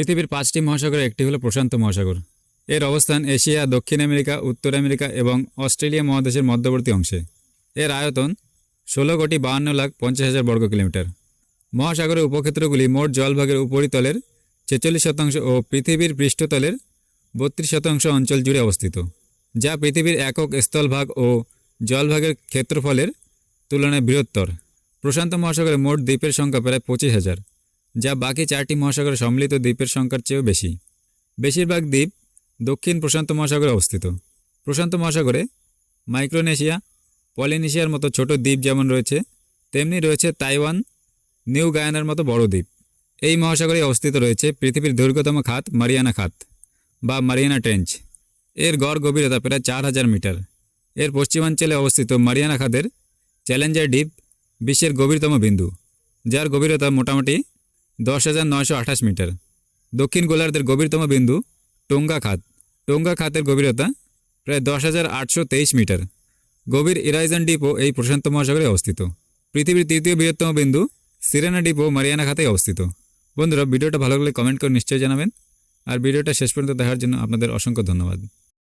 পৃথিবীর পাঁচটি মহাসাগরের একটি হলো প্রশান্ত মহাসাগর। এর অবস্থান এশিয়া, দক্ষিণ আমেরিকা, উত্তর আমেরিকা এবং অস্ট্রেলিয়া মহাদেশের মধ্যবর্তী অংশে। এর আয়তন ষোলো কোটি বাহান্ন লাখ পঞ্চাশ হাজার বর্গ কিলোমিটার। মহাসাগরের উপক্ষেত্রগুলি মোট জলভাগের উপরিতলের ছেচল্লিশ শতাংশ ও পৃথিবীর পৃষ্ঠতলের বত্রিশ শতাংশ অঞ্চল জুড়ে অবস্থিত, যা পৃথিবীর একক স্থলভাগ ও জলভাগের ক্ষেত্রফলের তুলনায় বৃহত্তর। প্রশান্ত মহাসাগরে মোট দ্বীপের সংখ্যা প্রায় পঁচিশ হাজার। যা বাকি চারটি মহাসাগরে সম্মিলিত দ্বীপের সংখ্যার চেয়েও বেশি। বেশিরভাগ দ্বীপ দক্ষিণ প্রশান্ত মহাসাগরে অবস্থিত। প্রশান্ত মহাসাগরে মাইক্রোনেশিয়া, পলিনেশিয়ার মতো ছোট দ্বীপ যেমন রয়েছে, তেমনি রয়েছে তাইওয়ান, নিউ গায়ানার মতো বড় দ্বীপ। এই মহাসাগরে অবস্থিত রয়েছে পৃথিবীর দৈর্ঘ্যতম খাত মারিয়ানা খাত বা মারিয়ানা ট্রেঞ্চ। এর গড় গভীরতা প্রায় চার হাজার মিটার। এর পশ্চিমাঞ্চলে অবস্থিত মারিয়ানা খাতের চ্যালেঞ্জার দ্বীপ বিশ্বের গভীরতম বিন্দু, যার গভীরতা মোটামুটি দশ হাজার নয়শো আঠাশ মিটার। দক্ষিণ গোলার্ধের গভীরতম বিন্দু টোঙ্গা খাত। টোঙ্গা খাতের গভীরতা প্রায় দশ হাজার আটশো তেইশ মিটার। গভীর ইরাইজান ডিপো এই প্রশান্ত মহাসাগরে অবস্থিত। পৃথিবীর তৃতীয় বৃহত্তম বিন্দু সিরেনা ডিপো মারিয়ানা খাতে অবস্থিত। বন্ধুরা, ভিডিওটা ভালো লাগলে কমেন্ট করে নিশ্চয়ই জানাবেন। আর ভিডিওটা শেষ পর্যন্ত দেখার জন্য আপনাদের অসংখ্য ধন্যবাদ।